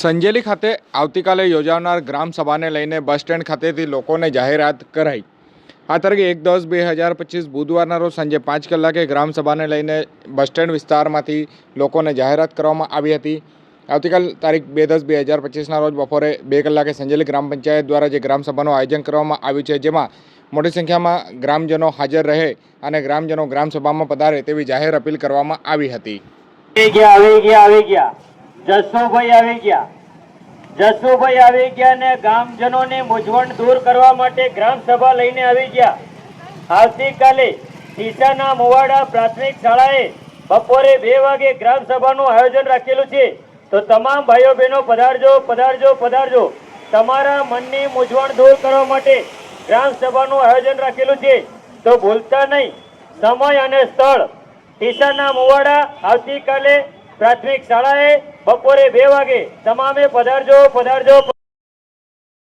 સંજેલી ખાતે આવતીકાલે યોજાનાર ગ્રામસભાને લઈને બસ સ્ટેન્ડ ખાતેથી લોકોને જાહેરાત કરાઈ. આ તરીકે એક દસ બે હજાર પચીસ બુધવારના રોજ સાંજે પાંચ કલાકે ગ્રામસભાને લઈને બસ સ્ટેન્ડ વિસ્તારમાંથી લોકોને જાહેરાત કરવામાં આવી હતી. આવતીકાલ તારીખ બે દસ બે હજાર પચીસના રોજ બપોરે બે કલાકે સંજેલી ગ્રામ પંચાયત દ્વારા જે ગ્રામસભાનું આયોજન કરવામાં આવ્યું છે, જેમાં મોટી સંખ્યામાં ગ્રામજનો હાજર રહે અને ગ્રામજનો ગ્રામસભામાં પધારે તેવી જાહેર અપીલ કરવામાં આવી હતી. આવી ગયા આવી ગયા. જસુભાઈ આવી ગયા. જસુભાઈ આવી ગયા ને ગામજનોની મૂંઝવણ દૂર કરવા માટે ગ્રામ સભા લઈને આવી ગયા. આવતીકાલે સીસાના મુવાડા પ્રાથમિક શાળાએ બપોરે બે વાગે ગ્રામ સભાનું આયોજન રાખેલું છે. તો તમામ ભાઈઓ બહેનો, પધારજો પધારજો પધારજો. તમારા મનની મૂંઝવણ દૂર કરવા માટે ગ્રામ સભાનું આયોજન રાખેલું છે. તો ભૂલતા નહીં. સમય અને સ્થળ. ટીસાના મુવાડા આવતીકાલે પ્રાથમિક શાળાએ બપોરે બે વાગે તમામે પધારજો પધારજો.